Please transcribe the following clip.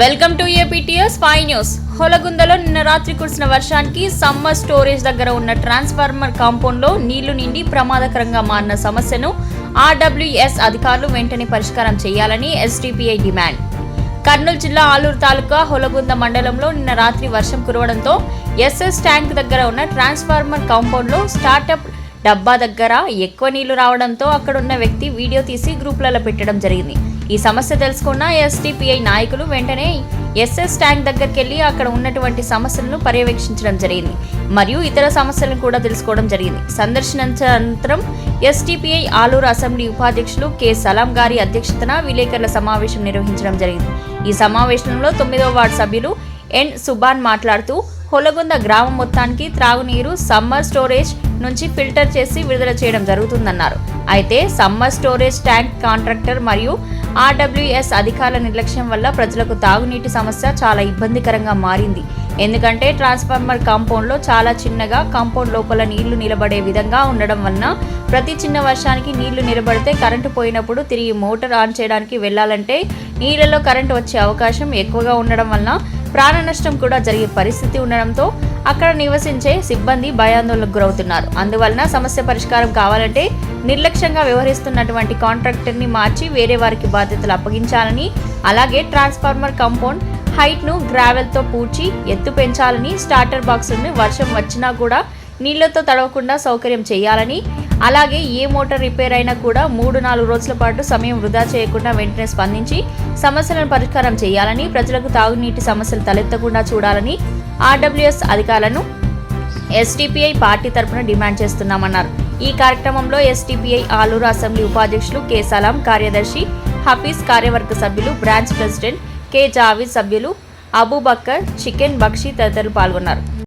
Welcome to APTS five news. హొలగుందలో నిన్న రాత్రి కురిసిన వర్షానికి సమ్మర్ స్టోరేజ్ దగ్గర ఉన్న ట్రాన్స్ఫార్మర్ కాంపౌండ్లో నీళ్ళు నిండి ప్రమాదకరంగా మారిన సమస్యను ఆర్డబ్ల్యూఎస్ అధికారులు వెంటనే పరిష్కారం చేయాలని ఎస్డిపిఐ డిమాండ్. కర్నూలు జిల్లా ఆలూరు తాలూకా హొలగుంద మండలంలో నిన్న రాత్రి వర్షం కురవడంతో ఎస్ఎస్ ట్యాంక్ దగ్గర ఉన్న ట్రాన్స్ఫార్మర్ కాంపౌండ్లో స్టార్టప్ డబ్బా దగ్గర ఎక్కువ నీళ్ళు రావడంతో అక్కడున్న వ్యక్తి వీడియో తీసి గ్రూప్లలో పెట్టడం జరిగింది. ఈ సమస్య తెలుసుకున్న ఎస్డిపిఐ నాయకులు వెంటనే ఎస్ఎస్ ట్యాంక్ దగ్గరికి వెళ్ళి అక్కడ ఉన్నటువంటి సమస్యలను పర్యవేక్షించడం జరిగింది. మరియు ఇతర సమస్యలను కూడా తెలుసుకోవడం జరిగింది. సందర్శనానంతరం ఎస్డిపిఐ ఆలూరు అసెంబ్లీ ఉపాధ్యక్షులు కె సలాం గారి అధ్యక్షతన విలేకరుల సమావేశం నిర్వహించడం జరిగింది. ఈ సమావేశంలో తొమ్మిదవ వార్డు సభ్యులు ఎన్ సుబాన్ మాట్లాడుతూ హొలగొంద గ్రామం మొత్తానికి త్రాగునీరు సమ్మర్ స్టోరేజ్ నుంచి ఫిల్టర్ చేసి విడుదల చేయడం జరుగుతుందన్నారు. అయితే సమ్మర్ స్టోరేజ్ ట్యాంక్ కాంట్రాక్టర్ మరియు ఆర్డబ్ల్యూఎస్ అధికారుల నిర్లక్ష్యం వల్ల ప్రజలకు తాగునీటి సమస్య చాలా ఇబ్బందికరంగా మారింది. ఎందుకంటే ట్రాన్స్ఫార్మర్ కాంపౌండ్లో చాలా చిన్నగా కాంపౌండ్ లోపల నీళ్ళు నిలబడే విధంగా ఉండడం వలన ప్రతి చిన్న వర్షానికి నీళ్ళు నిలబడితే కరెంటు పోయినప్పుడు తిరిగి మోటార్ ఆన్ చేయడానికి వెళ్ళాలంటే నీళ్ళలో కరెంటు వచ్చే అవకాశం ఎక్కువగా ఉండడం వలన ప్రాణ నష్టం కూడా జరిగే పరిస్థితి ఉండడంతో అక్కడ నివసించే సిబ్బంది భయాందోళనకు గురవుతున్నారు. అందువలన సమస్య పరిష్కారం కావాలంటే నిర్లక్ష్యంగా వ్యవహరిస్తున్నటువంటి కాంట్రాక్టర్ని మార్చి వేరే వారికి బాధ్యతలు అప్పగించాలని అలాగే ట్రాన్స్ఫార్మర్ కాంపౌండ్ హైట్ను గ్రావెల్తో పూడ్చి ఎత్తు పెంచాలని స్టార్టర్ బాక్సులను వర్షం వచ్చినా కూడా నీళ్ళతో తడవకుండా సౌకర్యం చేయాలని అలాగే ఏ మోటార్ రిపేర్ అయినా కూడా మూడు నాలుగు రోజుల పాటు సమయం వృధా చేయకుండా వెంటనే స్పందించి సమస్యలను పరిష్కారం చేయాలని ప్రజలకు తాగునీటి సమస్యలు తలెత్తకుండా చూడాలని ఆర్డబ్ల్యూఎస్ అధికారులను ఎస్టీపీఐ పార్టీ తరపున డిమాండ్ చేస్తున్నామన్నారు. ఈ కార్యక్రమంలో ఎస్టీపీఐ ఆలూరు అసెంబ్లీ ఉపాధ్యక్షులు కె సలాం కార్యదర్శి హఫీజ్ కార్యవర్గ సభ్యులు బ్రాంచ్ ప్రెసిడెంట్ కె జావీద్ సభ్యులు అబూబక్కర్ చికెన్ బక్షి తదితరులు పాల్గొన్నారు.